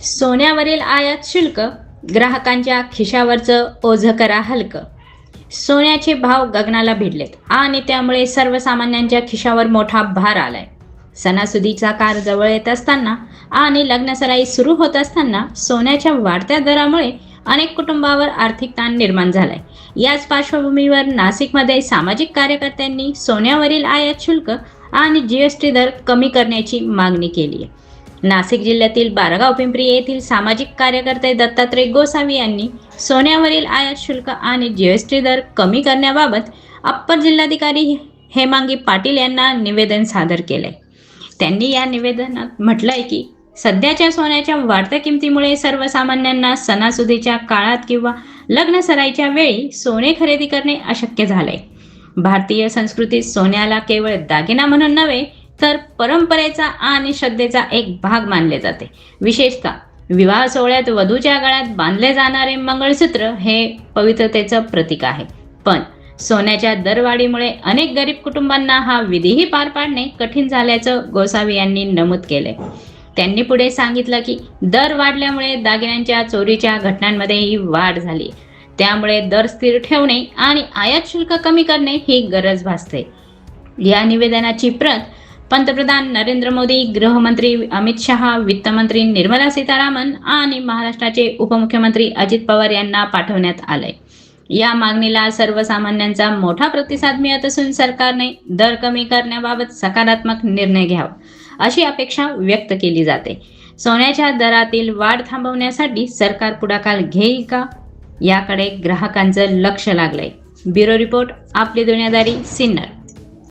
सोन्यावरील आयात शुल्क ग्राहकांच्या खिशावरचं ओझं करा हलकं. सोन्याचे भाव गगनाला भिडलेत आणि त्यामुळे सर्वसामान्यांच्या खिशावर मोठा भार आलाय. सणासुदीचा कार जवळ येत असताना आणि लग्नसराई सुरू होत असताना सोन्याच्या वाढत्या दरामुळे अनेक कुटुंबावर आर्थिक ताण निर्माण झालाय. याच पार्श्वभूमीवर नाशिकमध्ये सामाजिक कार्यकर्त्यांनी सोन्यावरील आयात शुल्क आणि जीएसटी दर कमी करण्याची मागणी केली आहे नाशिक जिल्ह्यातील बारगाव पिंपरी येथील सामाजिक कार्यकर्ते दत्तात्रय गोसावी यांनी सोन्यावरील आयात शुल्क आणि जीएसटी दर कमी करण्याबाबत अप्पर जिल्हाधिकारी हेमांगी पाटील यांना निवेदन सादर केले त्यांनी या निवेदनात म्हटलंय की सध्याच्या सोन्याच्या वाढत्या किमतीमुळे सर्वसामान्यांना सणासुदीच्या काळात किंवा लग्न सराईच्या वेळी सोने खरेदी करणे अशक्य झाले भारतीय संस्कृतीत सोन्याला केवळ दागिना म्हणून नव्हे तर परंपरेचा आणि श्रद्धेचा एक भाग मानले जाते. विशेषतः विवाह सोहळ्यात वधूच्या गळ्यात बांधले जाणारे मंगळसूत्र हे पवित्रतेचं प्रतीक आहे. पण सोन्याच्या दरवाढीमुळे अनेक गरीब कुटुंबांना हा विधीही पार पाडणे कठीण झाल्याचं गोसावी यांनी नमूद केले त्यांनी पुढे सांगितलं की दर वाढल्यामुळे दागिन्यांच्या चोरीच्या घटनांमध्येही वाढ झाली. त्यामुळे दर स्थिर ठेवणे आणि आयात शुल्क कमी करणे ही गरज भासते. या निवेदनाची प्रत पंतप्रधान नरेंद्र मोदी गृहमंत्री अमित शहा वित्तमंत्री निर्मला सीतारामन आणि महाराष्ट्राचे उपमुख्यमंत्री अजित पवार यांना पाठवण्यात आलंय. या मागणीला सर्वसामान्यांचा मोठा प्रतिसाद मिळत असून सरकारने दर कमी करण्याबाबत सकारात्मक निर्णय घ्यावा अशी अपेक्षा व्यक्त केली जाते. सोन्याच्या दरातील वाढ थांबवण्यासाठी सरकार पुढाकार घेईल का? याकडे ग्राहकांचं लक्ष लागलंय. ब्युरो रिपोर्ट आपली दुनियादारी सिन्नर.